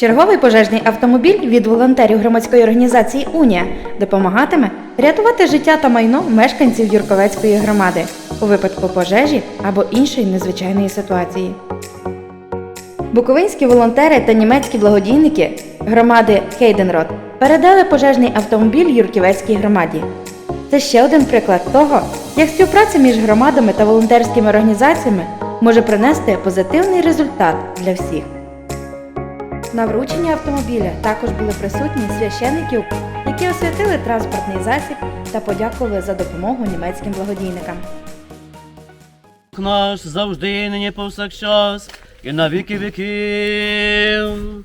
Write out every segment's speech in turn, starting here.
Черговий пожежний автомобіль від волонтерів громадської організації Унія допомагатиме рятувати життя та майно мешканців Юрковецької громади у випадку пожежі або іншої незвичайної ситуації. Буковинські волонтери та німецькі благодійники громади Хейденрод передали пожежний автомобіль Юрківецькій громаді. Це ще один приклад того, як співпраця між громадами та волонтерськими організаціями може принести позитивний результат для всіх. На врученні автомобіля також були присутні священників, які освятили транспортний засіб та подякували за допомогу німецьким благодійникам. Наш завжди нині повсякчас, і на віки віків.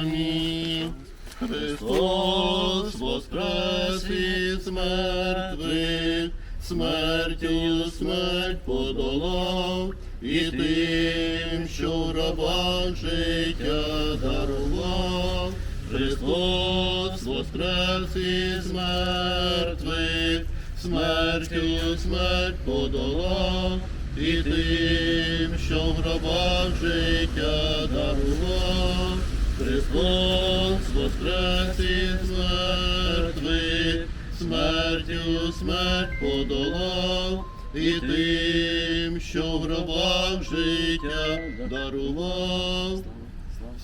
Амінь. Христос воскрес із мертвих, смертю смерть подолав, і тим, що в життя дарував. Христос воскрес із мертвих, смертю смерть подолав, і тим, що в життя дарував. Христос воскрес із мертвих, смертю смерть подолав, і тим, що в гробах життя дарував.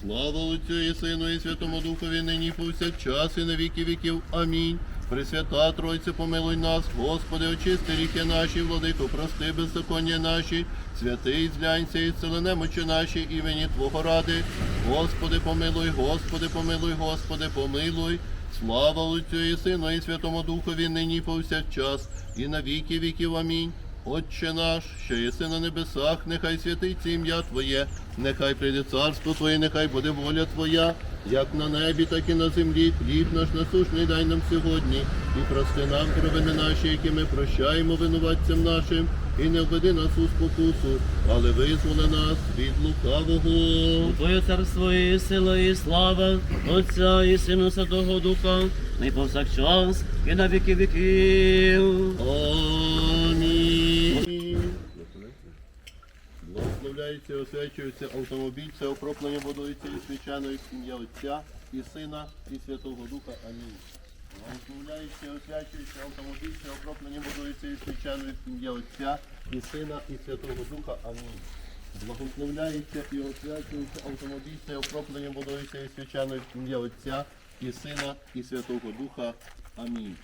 Слава Отцю і Сину і Святому Духові нині повсякчас і на віки віків. Амінь. Пресвята Тройце, помилуй нас, Господи, очисти ріхи наші, владико, прости беззаконня наші, святий зглянься і зцели немочі наші, імені Твого ради. Господи, помилуй, Господи, помилуй, Господи, помилуй. Слава Отцю і Сину і Святому Духові нині повсякчас і на віки віків. Амінь. Отче наш, що єси на небесах, нехай святиться ім'я Твоє, нехай прийде царство Твоє, нехай буде воля Твоя, як на небі, так і на землі. Хліб наш насушний дай нам сьогодні, і прости нам провини наші, які ми прощаємо винуватцям нашим, і не введи нас у спокусу, але визволи нас від лукавого. Твоє царство і сила, і слава, Отця і Сина Святого Духа, і повсякчас, і на віки віків. Амінь. Благословляється, освячується автомобіль, це окроплення водою цією свячаною в ім'я Отця і Сина і Святого Духа. Амінь. Благословляється, освячується автомобіль, це окроплення водою цією свячаною в ім'я Отця і Сина і Святого Духа. Амінь. Благословляється і освячується автомобіль, це окроплення водою цією свячаною в ім'я Отця і Сина і Святого Духа. Амінь.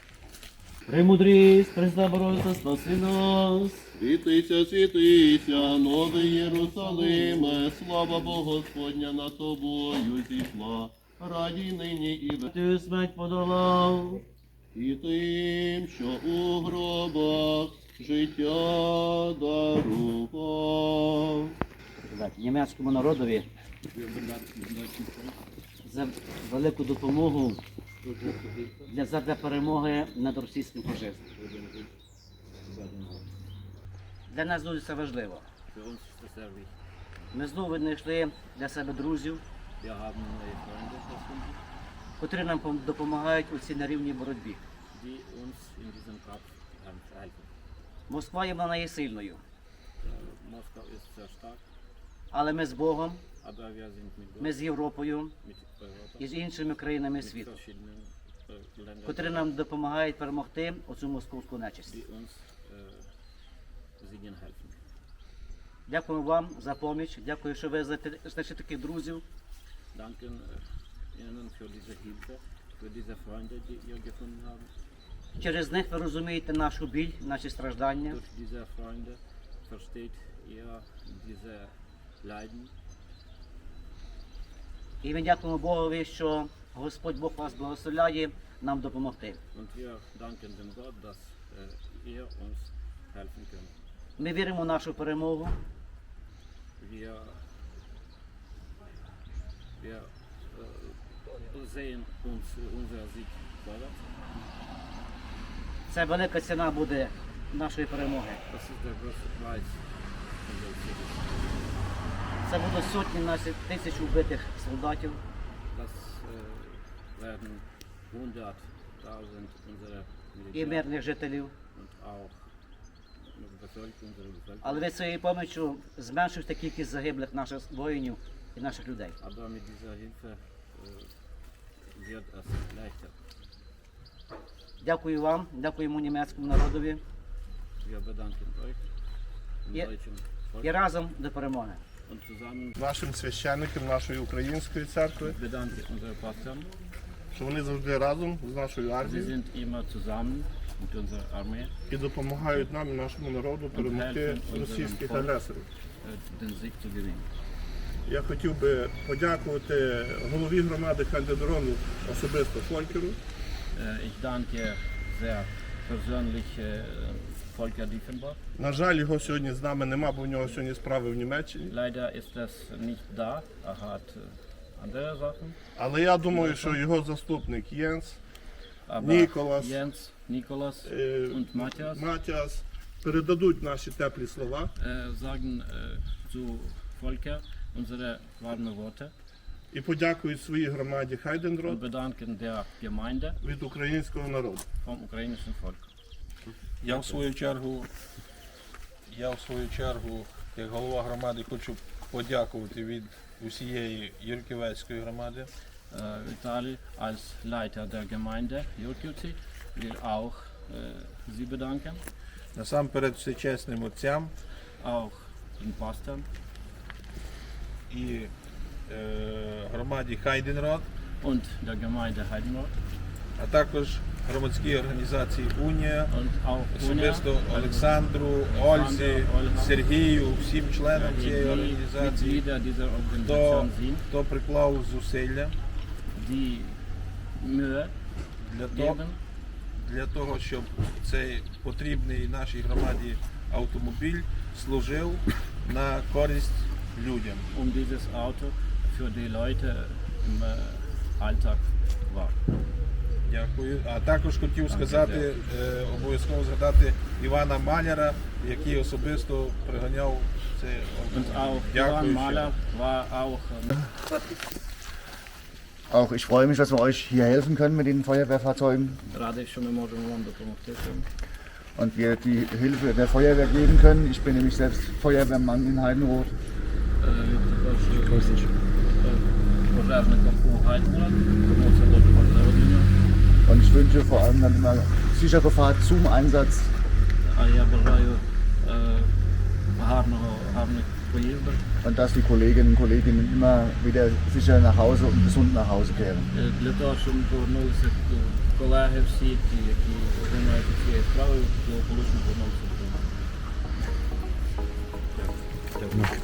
Премудрість, Христа Бороться, спаси нас. Світися, світися, новий Єрусалиме, слава Богу Господня над тобою зійшла. Радій нині і Ти смерть подолав. і тим, що у гробах життя дарував. Німецькому народові за велику допомогу для задля перемоги над російським фашизмом. Для нас дуже це важливо. Ми знову знайшли для себе друзів, Wir haben neue Freunde gefunden, котрі нам допомагають у цій нерівній боротьбі. die uns in diesem Kampf ähm, helfen. Москва є вона є сильною, Äh, Moskau ist sehr stark, але ми з Богом, aber wir sind mit Gott, ми з Європою mit Europa, і з іншими країнами mit світу, verschiedenen äh, Ländern, котрі нам допомагають перемогти оцю московську нечисть. die uns äh, besiegen helfen. Дякую вам за поміч. Дякую, що ви знайшли знайшли таких друзів. Danken äh, Ihnen für diese Hilfe, für diese Freunde, die ihr gefunden habt. Через них ви розумієте нашу біль, наші страждання. Durch diese Freunde versteht ihr diese Leiden. І ми дякуємо Богові, що Господь Бог вас благословляє нам допомогти. Und wir danken dem Gott, dass äh, ihr uns helfen könnt. Ми віримо в нашу перемогу. Wir, wir äh, sehen uns unser Sieg vorwärts. Це велика ціна буде нашої перемоги. Das ist der größte Preis unseres Sieges. Це будуть сотні наших тисяч убитих солдатів. Das äh, werden 100.000 unserer і Militär мирних жителів. und auch Bevölkerung, unsere Bevölkerung. Але ви своєю поміччю зменшуєте кількість загиблих наших воїнів і наших людей. Aber mit dieser Hilfe wird es leichter. Дякую вам, дякуємо німецькому народові Wir bedanken euch, Volk. і разом до перемоги. Нашим священникам нашої української церкви, bedanke unsere Pastoren. що вони завжди разом з нашою Sie армією sind immer zusammen mit unserer Armee, і допомагають нам і нашому народу перемогти російських агресорів. den Sieg zu gewinnen. Я хотів би подякувати голові громади Хальденрону особисто Фолькеру Volker Diefenbach. На жаль, його сьогодні з нами нема, бо в нього сьогодні справи в Німеччині. Leider ist er nicht da. Hat andere Sachen. Але я думаю, що його заступник Єнс, е, und Matthias Матіас передадуть наші теплі слова Volker unsere warmen Worte і подякують своїй громаді und Хайденрод bedanken der Gemeinde від українського народу. vom ukrainischen Volk. Я в свою чергу, я в свою чергу, як голова громади, хочу подякувати від усієї Юрківецької громади. Äh, Vitali als Leiter der Gemeinde Jurkjuti will auch äh, Sie bedanken, Насамперед всечесним отцям auch den Pastoren і е, громаді Хайденрод, und der Gemeinde Heidenrod. А також громадській організації Унія, особисто Олександру, Ользі, Сергію, всім членам цієї організації, хто, хто приклав зусилля для того, для того, щоб цей потрібний нашій громаді автомобіль служив на користь людям. um dieses Auto für die Leute im äh, Alltag war. Дякую. А також хотів сказати, е, обов'язково згадати Івана Маляра, який особисто приганяв цей Und автомобіль. auch Дякую. Ivan ще Mahler раз. war auch ähm, Auch ich freue mich, dass wir euch hier helfen können mit den Feuerwehrfahrzeugen радий, що ми можемо вам допомогти. в цьому. und wir die Hilfe der Feuerwehr geben können. Ich bin nämlich selbst Feuerwehrmann in Heidenroth. Е, Також е, пожежником у Гайдмурат, тому це дуже важливо для нього. Und ich wünsche vor allem dann immer sichere Fahrt zum Einsatz А я бажаю е, гарного, гарних поїздок, und dass die Kolleginnen und Kollegen immer wieder sicher nach Hause und gesund nach Hause kehren. е, для того, щоб ми повернулися е, колеги всі, ті, які займаються цією справою, благополучно повернулися додому. Дякую.